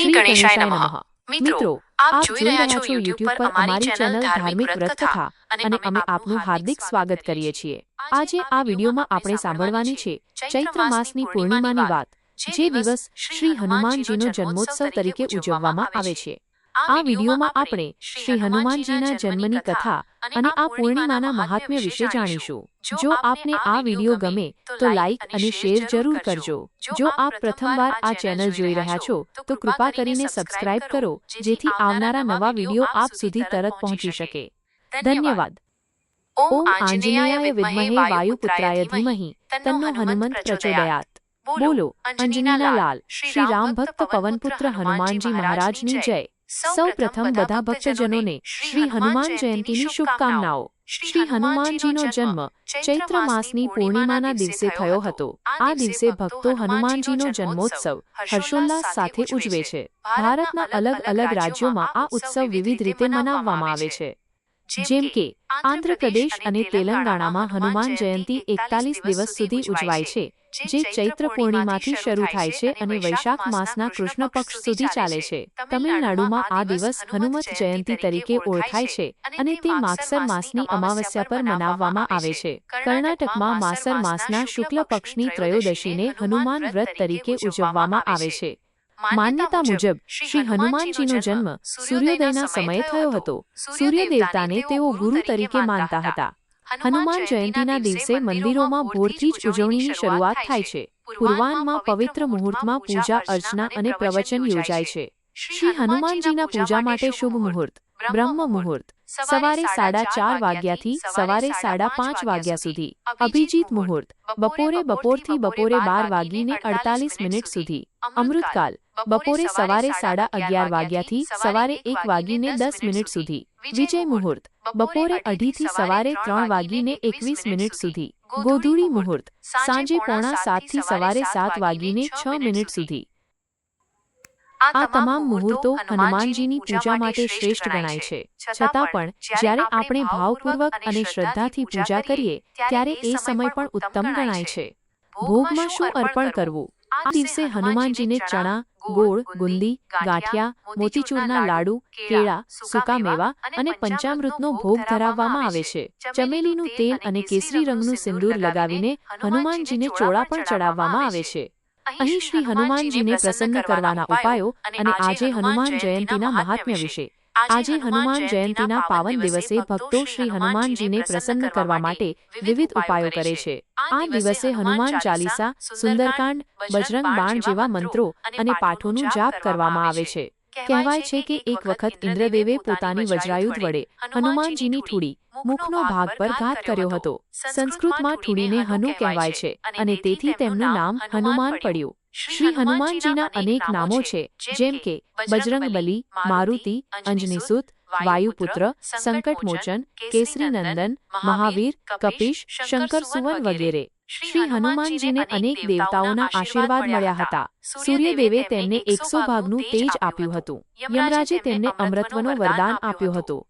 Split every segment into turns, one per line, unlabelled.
શ્રી ગણેશાય નમઃ. મિત્રો આપ જોઈ રહ્યા છો YouTube પર અમારી ચેનલ ધાર્મિક વ્રત કથા અને અમે આપનું હાર્દિક સ્વાગત કરીએ છીએ આજે આ વિડીયોમાં આપણે સાંભળવાની છે ચૈત્ર માસની પૂર્ણિમાની વાત જે દિવસ શ્રી હનુમાનજીનો જન્મોત્સવ તરીકે ઉજવવામાં આવે છે। આ વિડીયોમાં આપણે શ્રી હનુમાનજીના જન્મની કથા અને આ પૂર્ણિમાના મહાત્મ્ય વિશે જાણીશું. જો આપને આ વીડિયો ગમે તો લાઇક અને શેર જરૂર કરજો. જો આપ પ્રથમવાર આ ચેનલ જોઈ રહ્યા છો તો કૃપા કરીને સબસ્ક્રાઇબ કરો જેથી આવનારા નવા વીડિયો આપ સુધી તરત પહોંચી શકે. ધન્યવાદ. ઓમ આંજનેયાય વિદ્મહે વાયુપુત્રાય ધીમહિ. તન્નો હનુમંત પ્રચોદયાત. બોલો અંજનીના લાલ શ્રી રામ ભક્ત પવનપુત્ર હનુમાનજી મહારાજની જય સૌ પ્રથમ બધા ભક્તજનોને શ્રી હનુમાન જયંતીની શુભકામનાઓ. શ્રી હનુમાનજીનો જન્મ ચૈત્ર માસની પૂર્ણિમાના દિવસે થયો હતો. આ દિવસે ભક્તો હનુમાનજીનો જન્મોત્સવ હર્ષોલ્લાસ સાથે ઉજવે છે. ભારતના અલગ અલગ રાજ્યોમાં આ ઉત્સવ વિવિધ રીતે મનાવવામાં આવે છે. જેમ કે આંધ્રપ્રદેશ અને તેલંગાણામાં હનુમાન જયંતી એકતાલીસ દિવસ સુધી ઉજવાય છે જે ચૈત્ર પૂર્ણિમાથી શરૂ થાય છે અને વૈશાખ માસના કૃષ્ણ પક્ષ સુધી ચાલે છે. તમિલનાડુમાં આ દિવસ હનુમત જયંતી તરીકે ઓળખાય છે અને તે માગસર માસની અમાવસ્યા પર મનાવવામાં આવે છે. કર્ણાટકમાં માસર માસના શુક્લ પક્ષની ત્રયોદશીને હનુમાન વ્રત તરીકે ઉજવવામાં આવે છે. માન્યતા મુજબ શ્રી હનુમાનજીનો જન્મ સૂર્યોદયના સમયે થયો હતો. સૂર્ય દેવતાને તેઓ ગુરુ તરીકે માનતા હતા. હનુમાન જયંતીના દિવસે મંદિરોમાં ભોરથી જ ઉજવણીની શરૂઆત થાય છે. પૂર્વાહનમાં પવિત્ર મુહૂર્તમાં પૂજા અર્ચના અને પ્રવચન યોજાય છે. શ્રી હનુમાનજીના પૂજા માટે શુભ મુહૂર્ત. બ્રહ્મ મુહૂર્ત. સવારે સાડા ચાર વાગ્યાથી સવારે સાડા પાંચ વાગ્યા સુધી. અભિજીત મુહૂર્ત. બપોરે બપોરથી બપોરે બાર વાગીને અડતાલીસ મિનિટ સુધી અમૃતકાલ બપોરે સવારે સાડા અગિયાર વાગ્યાથી સવારે એક વાગીને દસ મિનિટ સુધી. વિજય મુહૂર્ત. બપોરે અઢીથી સવારે ત્રણ વાગીને એકવીસ મિનિટ સુધી. ગોધુડી મુહૂર્ત. સાંજે પોણા સાતથી સવારે સાત વાગીને છ મિનિટ સુધી. આ તમામ મુહૂર્તો હનુમાનજીની પૂજા માટે શ્રેષ્ઠ ગણાય છે. છતાં પણ જ્યારે આપણે ભાવપૂર્વક અને શ્રદ્ધાથી પૂજા કરીએ ત્યારે એ સમય પણ ઉત્તમ ગણાય છે. ભોગમાં શું અર્પણ કરવું? આ દિવસે હનુમાનજીને ચણા ગોળ ગુંદી ગાંઠિયા મોતીચૂરના લાડુ કેળા સૂકા મેવા અને પંચામૃતનો ભોગ ધરાવવામાં આવે છે. ચમેલીનું તેલ અને કેસરી રંગનું સિંદૂર લગાવીને હનુમાનજીને ચોળા પણ ચડાવવામાં આવે છે. અહીં શ્રી હનુમાનજીને પ્રસન્ન કરવાના ઉપાયો અને આજે હનુમાન જયંતીના મહાત્મ્ય વિશે. આજે હનુમાન જયંતીના પાવન દિવસે ભક્તો શ્રી હનુમાનજીને પ્રસન્ન કરવા માટે વિવિધ ઉપાયો કરે છે. આ દિવસે હનુમાન ચાલીસા સુંદરકાંડ બજરંગ બાણ જેવા મંત્રો અને પાઠોનું જાપ કરવામાં આવે છે. કહેવાય છે કે એક વખત ઇન્દ્રદેવે પોતાની વજ્રાયુધ વડે હનુમાનજીની ઠૂડી મુખનો ભાગ પર ઘાત કર્યો હતો. સંસ્કૃતમાં ઠૂડીને હનુ કહેવાય છે અને તેથી તેમનું નામ હનુમાન પડ્યું. શ્રી હનુમાનજીના અનેક નામો છે જેમ કે બજરંગ બલી મારુતિ અંજનીસુત વાયુપુત્ર સંકટમોચન કેસરી નંદન મહાવીર કપિશ શંકર સુવન વગેરે. શ્રી હનુમાનજીને અનેક દેવતાઓના આશીર્વાદ મળ્યા હતા. સૂર્યદેવે તેમને એકસો ભાગનું તેજ આપ્યું હતું. યમરાજે તેમને અમૃતવનો વરદાન આપ્યું હતું.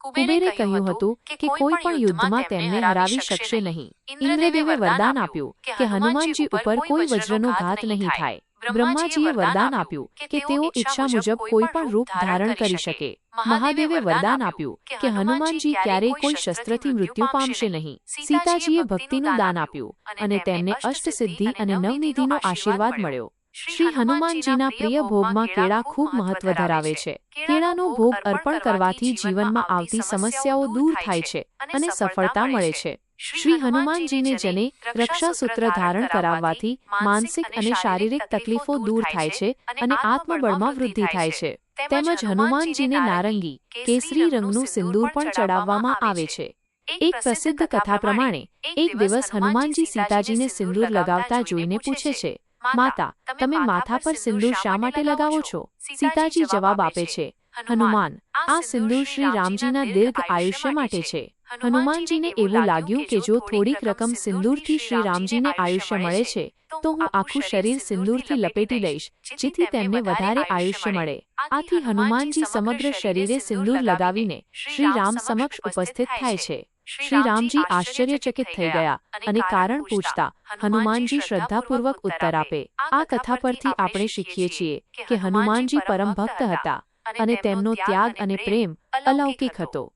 કુબેરે કહ્યું હતું કે કોઈ પણ યુદ્ધમાં તેમને હરાવી શકશે નહીં. ઇન્દ્રદેવે વરદાન આપ્યું કે હનુમાનજી ઉપર કોઈ વજ્રનો ઘાત નહીં થાય. બ્રહ્માજીએ વરદાન આપ્યું કે તેઓ ઈચ્છા મુજબ કોઈ પણ રૂપ ધારણ કરી શકે. મહાદેવે વરદાન આપ્યું કે હનુમાનજી ક્યારેય કોઈ શસ્ત્રથી મૃત્યુ પામશે નહીં. સીતાજીએ ભક્તિનું દાન આપ્યું અને તેમને અષ્ટસિદ્ધિ અને નવનિધિનો આશીર્વાદ મળ્યો. શ્રી હનુમાનજીના પ્રિય ભોગમાં કેળા ખૂબ મહત્વ ધરાવે છે. કેળાનો ભોગ અર્પણ કરવાથી જીવનમાં આવતી સમસ્યાઓ દૂર થાય છે અને સફળતા મળે છે. શ્રી હનુમાનજીને જને રક્ષાસૂત્ર ધારણ કરાવવાથી માનસિક અને શારીરિક તકલીફો દૂર થાય છે અને આત્મબળમાં વૃદ્ધિ થાય છે. તેમજ હનુમાનજીને નારંગી કેસરી રંગનું સિંદૂર પણ ચડાવવામાં આવે છે. એક પ્રસિદ્ધ કથા પ્રમાણે એક દિવસ હનુમાનજી સીતાજીને સિંદૂર લગાવતા જોઈને પૂછે છે માતા તમે માથા પર સિંદૂર શા માટે લગાવો છો? સીતાજી જવાબ આપે છે હનુમાન. આ સિંદૂર શ્રી રામજીના દીર્ઘ આયુષ્ય માટે છે. હનુમાનજીને એવું લાગ્યું કે જો થોડીક રકમ સિંદૂરથી શ્રી રામજીને આયુષ્ય મળે છે તો હું આખું શરીર સિંદૂરથી લપેટી લઈશ જેથી તેમને વધારે આયુષ્ય મળે. આથી હનુમાનજી સમગ્ર શરીરે સિંદૂર લગાવીને શ્રી રામ સમક્ષ ઉપસ્થિત થાય છે. શ્રી રામજી આશ્ચર્યચકિત થઈ ગયા. અને કારણ પૂછતા હનુમાનજી શ્રદ્ધાપૂર્વક ઉત્તર આપે. આ કથા પરથી આપણે શીખીએ છીએ કે હનુમાનજી પરમ ભક્ત હતા અને તેમનો ત્યાગ અને પ્રેમ અલૌકિક હતો.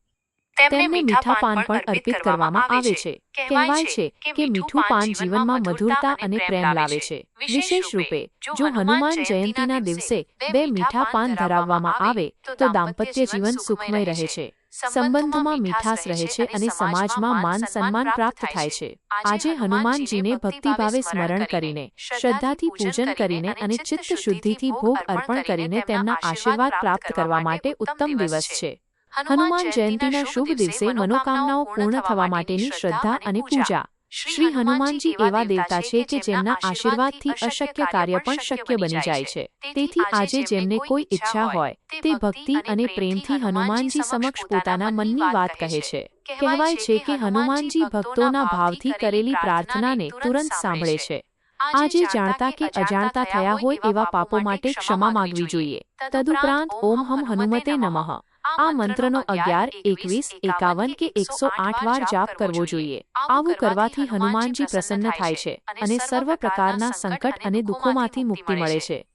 તેમને મીઠા પાન પણ અર્પિત કરવામાં આવે છે. કહેવાય છે કે મીઠું પાન જીવનમાં મધુરતા અને પ્રેમ લાવે છે. વિશેષ રૂપે જો હનુમાન જયંતીના દિવસે બે મીઠા પાન ધરાવવામાં આવે તો દાંપત્ય જીવન સુખમય રહે છે. સંબંધમાં મીઠાસ રહે છે અને સમાજમાં માન સન્માન પ્રાપ્ત થાય છે. આજે હનુમાનજીને ભક્તિભાવે સ્મરણ કરીને શ્રદ્ધાથી પૂજન કરીને અને ચિત્ત શુદ્ધિથી ભોગ અર્પણ કરીને તેમના આશીર્વાદ પ્રાપ્ત કરવા માટે ઉત્તમ દિવસ છે. હનુમાન જયંતીના શુભ દિવસે મનોકામનાઓ પૂર્ણ થવા માટેની શ્રદ્ધા અને પૂજા. શ્રી હનુમાનજી એવા દેવતા છે કે જેમના આશીર્વાદથી અશક્ય કાર્ય પણ શક્ય બની જાય છે. તેથી આજે જેમને કોઈ ઈચ્છા હોય તે ભક્તિ અને પ્રેમથી હનુમાનજી સમક્ષ પોતાના મનની વાત કહે છે. કહેવાય છે કે હનુમાનજી ભક્તોના ભાવથી કરેલી પ્રાર્થનાને તુરંત સાંભળે છે. આજે જાણતા કે અજાણતા થયા હોય એવા પાપો માટે ક્ષમા માંગવી જોઈએ. તદુપરાંત ઓમ હમ હનુમતે નમઃ. આ મંત્રનો અગિયાર એકવીસ એકાવન કે એકસો આઠ વાર જાપ કરવો જોઈએ. આવું કરવાથી હનુમાનજી પ્રસન્ન થાય છે અને સર્વ પ્રકારના સંકટ અને દુઃખોમાંથી મુક્તિ મળે છે.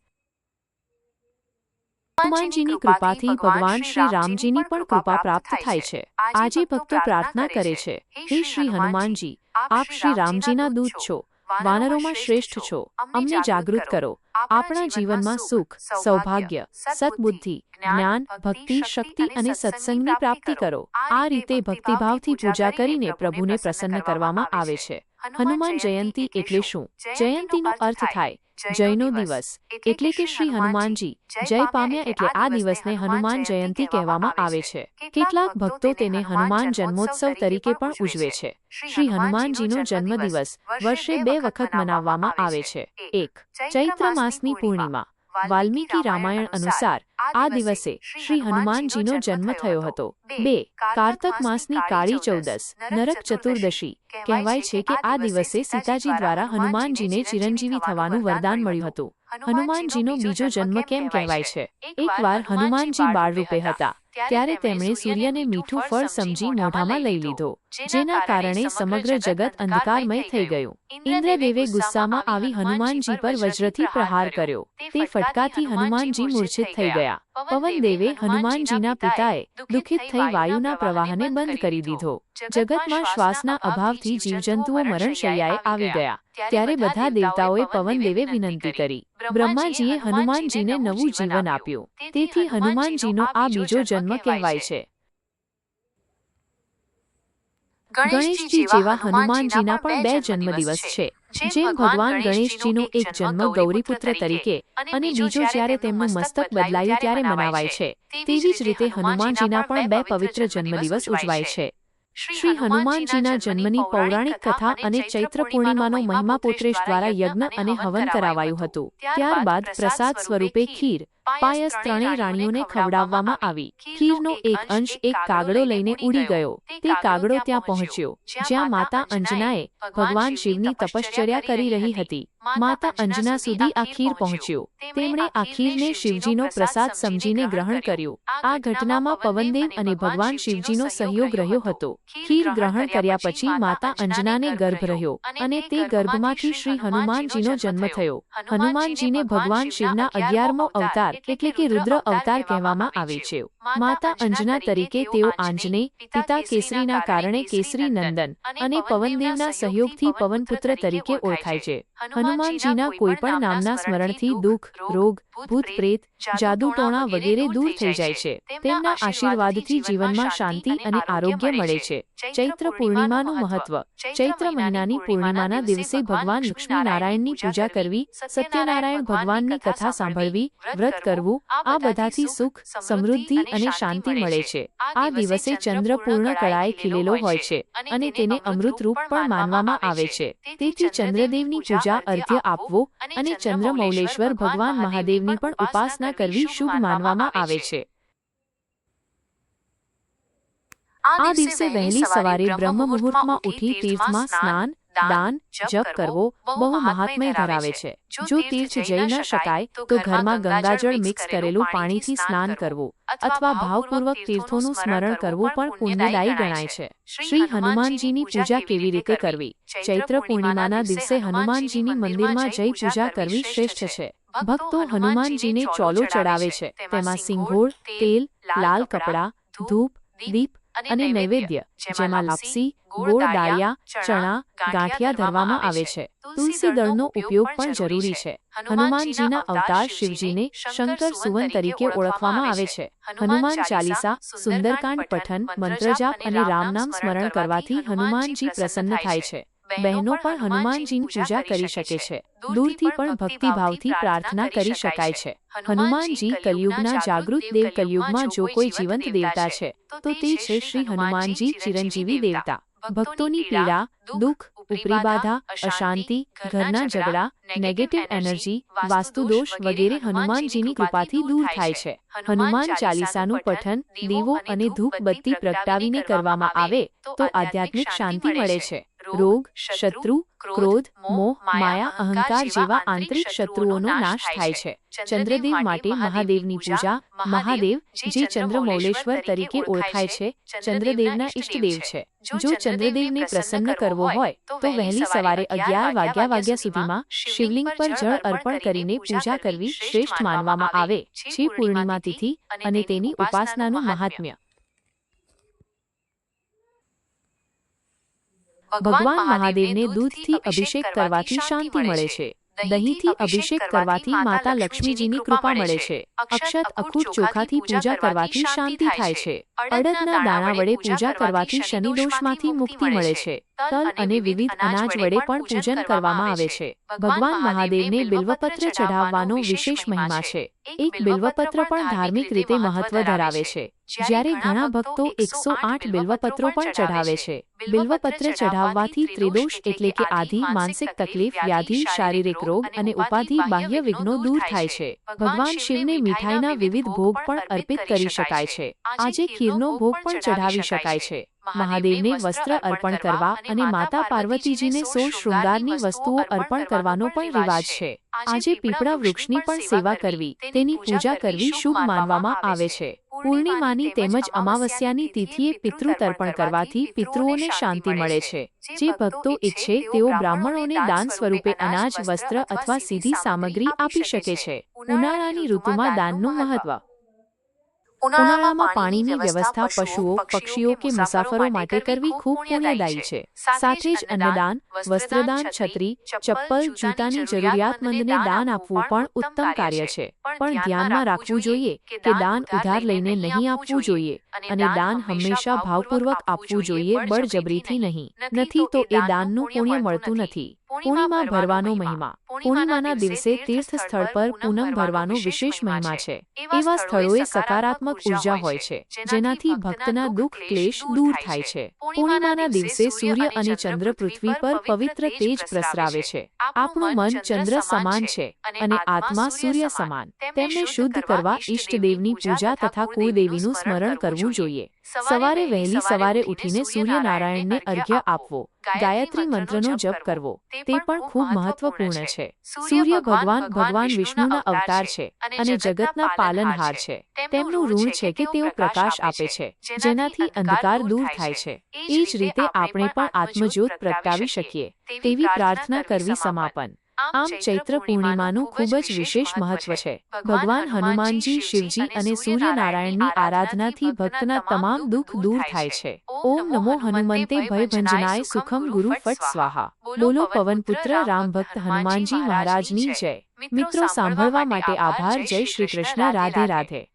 હનુમાનજીની કૃપાથી ભગવાન શ્રી રામજીની પણ કૃપા પ્રાપ્ત થાય છે. આજે ભક્તો પ્રાર્થના કરે છે. હે શ્રી હનુમાનજી આપ શ્રી રામજીના દૂત છો. વાનરોમાં શ્રેષ્ઠ છો. અમને જાગૃત કરો. આપણા જીવનમાં સુખ સૌભાગ્ય સદબુદ્ધિ જ્ઞાન ભક્તિ શક્તિ અને સત્સંગની પ્રાપ્તિ કરો. આ રીતે ભક્તિભાવથી પૂજા કરીને પ્રભુને પ્રસન્ન કરવામાં આવે છે. હનુમાન જયંતી એટલે શું? જયંતીનો અર્થ થાય. જયનો દિવસ એટલે કે શ્રી હનુમાનજી. જય પામ્યા એટલે આ દિવસને હનુમાન જયંતી કહેવામાં આવે છે. કેટલાક ભક્તો તેને હનુમાન જન્મોત્સવ તરીકે પણ ઉજવે છે. શ્રી હનુમાનજીનો જન્મદિવસ વર્ષે બે વખત મનાવવામાં આવે છે. એક. ચૈત્ર માસની પૂર્ણિમા. વાલ્મીકી રામાયણ અનુસાર આ દિવસે શ્રી હનુમાનજીનો જન્મ થયો હતો. બે કારતક માસની કાળી ચૌદસ નરક ચતુર્દશી કહેવાય છે કે આ દિવસે સીતાજી દ્વારા હનુમાનજીને ચિરંજીવી થવાનું વરદાન મળ્યું હતું. હનુમાનજીનો બીજો જન્મ કેમ કહેવાય છે? એકવાર હનુમાનજી બાળરૂપે હતા. ત્યારે તેમણે સૂર્યને મીઠું ફળ સમજી મોઢામાં લઈ લીધો જેના કારણે સમગ્ર જગત અંધકારમય થઈ ગયું. ઇન્દ્રદેવે ગુસ્સામાં આવી હનુમાનજી પર વજ્રથી પ્રહાર કર્યો. તે ફટકાથી હનુમાનજી મૂર્છિત થઈ ગયા. પવનદેવે હનુમાનજીના પિતાએ દુઃખિત થઈ વાયુના પ્રવાહને બંધ કરી દીધો. જગતમાં શ્વાસના અભાવથી જીવજંતુઓ મરણશૈયાએ આવી ગયા. ત્યારે બધા દેવતાઓએ પવનદેવે વિનંતી કરી. બ્રહ્માજીએ હનુમાનજીને નવું જીવન આપ્યું. તેથી હનુમાનજીનો આ બીજો જન્મ કહેવાય છે. ગણેશજી જેવા હનુમાનજીના પણ બે જન્મદિવસ છે. જેમ ભગવાન ગણેશજીનો એક જન્મ ગૌરીપુત્ર તરીકે અને બીજો જ્યારે તેમનું મસ્તક બદલાયું ત્યારે મનાવાય છે. તેવી જ રીતે હનુમાનજીના પણ બે પવિત્ર જન્મદિવસ ઉજવાય છે. શ્રી હનુમાનજીના જન્મની પૌરાણિક કથા અને ચૈત્ર પૂર્ણિમાનો મહિમા પોત્રેશ દ્વારા યજ્ઞ અને હવન કરાવાયું હતું. ત્યારબાદ પ્રસાદ સ્વરૂપે ખીર. પાયસ ત્રણેય રાણીઓને ખવડાવવામાં આવી. ખીરનો એક અંશ, એક કાગડો લઈને ઉડી ગયો. તે કાગડો ત્યાં પહોંચ્યો, જ્યાં માતા અંજનાએ ભગવાન શિવની તપશ્ચર્યા કરી રહી હતી. માતા અંજના સુધી આ ખીર પહોંચ્યો. તેમણે આ ખીરને શિવજીનો પ્રસાદ સમજીને ગ્રહણ કર્યો. આ ઘટનામાં પવનદેવ અને ભગવાન શિવજીનો સહયોગ રહ્યો હતો. ખીર ગ્રહણ કર્યા પછી માતા અંજનાને ગર્ભ રહ્યો અને તે ગર્ભમાંથી શ્રી હનુમાનજીનો જન્મ થયો. હનુમાનજીને ભગવાન શિવના અગિયારમો અવતાર એટલે કે રુદ્ર અવતાર કહેવામાં આવે છે. માતા અંજના તરીકે તેઓ આંજને પિતા કેસરીના કારણે કેસરી નંદન અને પવનદેવના સહયોગથી પવનપુત્ર તરીકે ઓળખાય છે. હનુમાનજીના કોઈ પણ નામના સ્મરણથી દુઃખ રોગ ભૂત પ્રેત જાદુ ટોણા વગેરે દૂર થઈ જાય છે. તેમના આશીર્વાદથી જીવનમાં શાંતિ અને આરોગ્ય મળે છે. ચૈત્ર પૂર્ણિમાનું મહત્વ. ચૈત્ર મહિનાની પૂર્ણિમાના દિવસે ભગવાન લક્ષ્મીનારાયણની પૂજા કરવી સત્યનારાયણ ભગવાનની કથા સાંભળવી વ્રત કરવું આ બધાથી સુખ સમૃદ્ધિ અને શાંતિ મળે છે. આ દિવસે ચંદ્ર પૂર્ણ કળાએ ખીલેલો હોય છે અને તેને અમૃત રૂપ પણ માનવામાં આવે છે. તેથી ચંદ્રદેવની પૂજા અર્ધ્ય આપવો અને ચંદ્રમૌલેશ્વર ભગવાન મહાદેવની પણ ઉપાસના કરવી શુભ માનવામાં આવે છે. આ દિવસે વહેલી સવારે બ્રહ્મ મુહૂર્તમાં ઉઠી તીર્થમાં સ્નાન દાન જપ કરવો બહુ મહાત્મય ધરાવે છે. જો તીર્થ જઈ ન શકાય તો ઘરમાં ગંગાજળ મિક્સ કરેલું પાણીથી સ્નાન કરવું અથવા ભાવપૂર્વક તીર્થોનું સ્મરણ કરવું પણ પુણ્યદાયી ગણાય છે. શ્રી હનુમાનજીની પૂજા કેવી રીતે કરવી? ચૈત્ર પૂર્ણિમાના દિવસે હનુમાનજીની મંદિરમાં જઈ પૂજા કરવી શ્રેષ્ઠ છે. ભક્તો હનુમાનજીને ચોલો ચડાવે છે. તેમાં સિંગોળ તેલ લાલ કપડાં ધૂપ દીપ અને નૈવેદ્ય જેમાં લાપસી ગોળ દાળિયા ચણા ગાંઠિયા ધરવામાં આવે છે. તુલસી દળનો ઉપયોગ પણ જરૂરી છે. હનુમાનજીના અવતાર શિવજીને શંકર સુવન તરીકે ઓળખવામાં આવે છે. હનુમાન ચાલીસા સુંદરકાંડ પઠન મંત્રજાપ અને રામનામ સ્મરણ કરવાથી હનુમાનજી પ્રસન્ન થાય છે. બહેનો પણ હનુમાનજીની પૂજા કરી શકે છે. દૂરથી પણ ભક્તિભાવથી પ્રાર્થના કરી શકાય છે. હનુમાનજી કલયુગના જાગૃત દેવ કલયુગમાં જો કોઈ જીવંત દેવતા છે તો તે છે શ્રી હનુમાનજી ચિરંજીવી દેવતા. ભક્તોની પીડા દુઃખ ઉપરી બાધા અશાંતિ ઘરના ઝઘડા નેગેટિવ એનર્જી વાસ્તુદોષ વગેરે હનુમાનજીની કૃપાથી દૂર થાય છે. હનુમાન ચાલીસાનું પઠન દીવો અને ધૂપ બત્તી પ્રગટાવીને કરવામાં આવે તો આધ્યાત્મિક શાંતિ મળે છે રોગ શત્રુ ક્રોધ મોહ માયા અહંકાર જેવા આંતરિક શત્રુઓનો નાશ થાય છે. ચંદ્રદેવ માટે મહાદેવની પૂજા મહાદેવ જે ચંદ્રમૌલેશ્વર તરીકે ઓળખાય છે. ચંદ્રદેવના ઇષ્ટદેવ છે. જો ચંદ્રદેવને પ્રસન્ન કરવો હોય તો વહેલી સવારે અગિયાર વાગ્યા વાગ્યા સુધીમાં શિવલિંગ પર જળ અર્પણ કરીને પૂજા કરવી શ્રેષ્ઠ માનવામાં આવે છે. પૂર્ણિમા તિથિ અને તેની ઉપાસનાનું મહાત્મ્ય. ભગવાન મહાદેવને દૂધથી અભિષેક કરવાથી શાંતિ મળે છે. દહીંથી અભિષેક કરવાથી માતા લક્ષ્મીજીની કૃપા મળે છે. અક્ષત અખૂટ ચોખાથી પૂજા કરવાથી શાંતિ થાય છે. અડદના દાણા વડે પૂજા કરવાથી શનિ દોષમાંથી મુક્તિ મળે છે. તલ અને વિવિધ અનાજ વડે પણ પૂજન કરવામાં આવે છે. ભગવાન મહાદેવને બિલ્વપત્ર ચઢાવવાનો વિશેષ મહિમા છે. એક બિલ્વપત્ર પણ ધાર્મિક રીતે મહત્વ ધરાવે છે. જ્યારે ઘણા ભક્તો એકસો આઠ બિલ્વપત્રો પણ ચઢાવે છે. બિલ્વપત્ર ચઢાવવાથી ત્રિદોષ એટલે કે આધિ માનસિક તકલીફ વ્યાધિ શારીરિક રોગ અને ઉપાધિ બાહ્ય વિઘ્નો દૂર થાય છે. ભગવાન શિવને મીઠાઈના વિવિધ ભોગ પણ અર્પિત કરી શકાય છે આજે ખીરનો ભોગ પણ ચઢાવી શકાય છે. મહાદેવને વસ્ત્ર અર્પણ કરવા અને માતા પાર્વતીજીને સોળ શૃંગારની વસ્તુઓ અર્પણ કરવાનો પણ રિવાજ છે. આજે પીપળા વૃક્ષની પણ સેવા કરવી. તેની પૂજા કરવી શુભ માનવામાં આવે છે. પૂર્ણિમાની તેમજ અમાવસ્યાની તિથિએ પિતૃ તર્પણ કરવાથી પિતૃઓને શાંતિ મળે છે. જે ભક્તો ઈચ્છે તેઓ બ્રાહ્મણોને દાન સ્વરૂપે અનાજ વસ્ત્ર અથવા સીધી સામગ્રી આપી શકે છે. ઉનાળાની ઋતુમાં દાનનું મહત્વ ઉનાળામાં પાણીની વ્યવસ્થા પશુઓ પક્ષીઓ કે મુસાફરો માટે કરવી ખૂબ પુણ્યદાયી છે. સાથે જ અન્નદાન વસ્ત્રદાન છત્રી ચપ્પલ જૂતાની જરૂરિયાતમંદને દાન આપવું પણ ઉત્તમ કાર્ય છે. પણ ધ્યાનમાં રાખવું જોઈએ કે દાન ઉધાર લઈને નહીં આપવું જોઈએ અને દાન હંમેશા ભાવપૂર્વક આપવું જોઈએ બળજબરીથી નહીં. નથી તો એ દાનનું પુણ્ય મળતું નથી. પૂર્ણિમા ભરવાનો મહિમા. પૂર્ણિમાના દિવસે તીર્થ સ્થળ પર પૂનમ ભરવાનો વિશેષ મહિમા છે. એવા સ્થળોએ સકારાત્મક ઊર્જા હોય છે. જેનાથી ભક્તના દુઃખ ક્લેશ દૂર થાય છે. પૂર્ણિમાના દિવસે સૂર્ય અને ચંદ્ર પૃથ્વી પર પવિત્ર તેજ પ્રસરાવે છે. આપણું મન ચંદ્ર સમાન છે અને આત્મા સૂર્ય સમાન. તેમને શુદ્ધ કરવા ઈષ્ટદેવની પૂજા તથા કુળદેવીનું સ્મરણ કરવું જોઈએ. સવારે વહેલી સવારે ઉઠીને સૂર્યનારાયણને અર્ઘ્ય આપવો ગાયત્રી મંત્રનો જપ કરવો. તે પણ ખૂબ મહત્વપૂર્ણ છે. સૂર્ય ભગવાન ભગવાન વિષ્ણુના અવતાર છે અને જગતના પાલનહાર છે. તેમનું ઋણ છે કે તેઓ પ્રકાશ આપે છે. જેનાથી અંધકાર દૂર થાય છે. એ જ રીતે આપણે પણ આત્મજ્યોત પ્રગટાવી શકીએ. તેવી પ્રાર્થના કરવી સમાપન. આમ ચૈત્ર પૂર્ણિમાનું ખૂબ જ વિશેષ મહત્વ છે. ભગવાન હનુમાનજી શિવજી અને સૂર્યનારાયણની આરાધનાથી ભક્તના તમામ દુઃખ દૂર થાય છે. ઓમ નમો હનુમંતે ભયભંજનાય સુખમ ગુરુ ફટ સ્વાહા. બોલો પવનપુત્ર રામ ભક્ત હનુમાનજી મહારાજની જય. મિત્રો સાંભળવા માટે આભાર. જય શ્રી કૃષ્ણ. રાધે. રાધે.